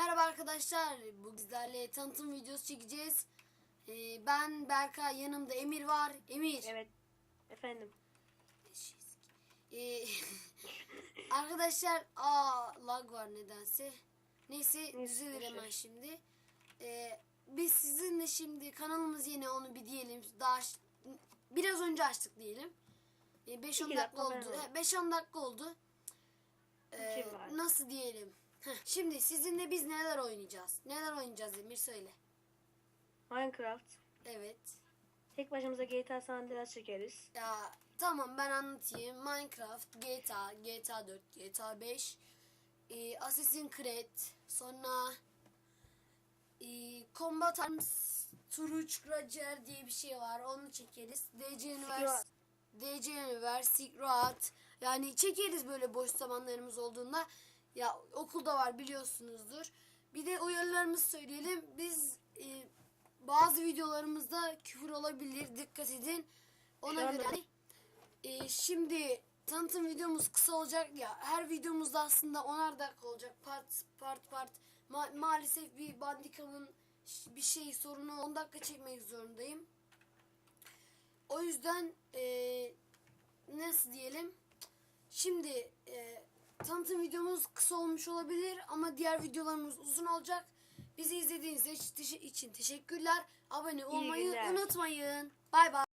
Merhaba arkadaşlar. Bu bizlerle tanıtım videosu çekeceğiz. Ee, ben Berkay, yanımda Emir var. Emir. Evet. Efendim. Ee, arkadaşlar, aa lag var nedense. Neyse düzelir hemen şimdi. Ee, biz sizinle şimdi kanalımız yeni onu bir diyelim. Daha biraz önce açtık diyelim. 5-10 İki dakika, dakika oldu. oldu. 5-10 dakika oldu. Ee, nasıl diyelim? Heh, şimdi sizinle biz neler oynayacağız? Neler oynayacağız Emir söyle. Minecraft. Evet. Tek başımıza GTA San Andreas çekeriz. Ya tamam ben anlatayım. Minecraft, GTA, GTA 4, GTA 5, e, Assassin's Creed, sonra e, Combat Arms, Turuç Roger diye bir şey var. Onu çekeriz. DC Universe, DC Universe, Secret. Yani çekeriz böyle boş zamanlarımız olduğunda. Ya okulda var biliyorsunuzdur. Bir de uyarılarımızı söyleyelim. Biz e, bazı videolarımızda küfür olabilir. Dikkat edin. Ona göre e, şimdi tanıtım videomuz kısa olacak ya. Her videomuzda aslında onar dakika olacak. Part part part. Ma- maalesef bir bandikamın bir şey sorunu 10 dakika çekmek zorundayım. O yüzden e, nasıl diyelim? Şimdi e, tanıtım videomuz kısa olmuş olabilir ama diğer videolarımız uzun olacak. Bizi izlediğiniz için teşekkürler. Abone olmayı unutmayın. Bay bay.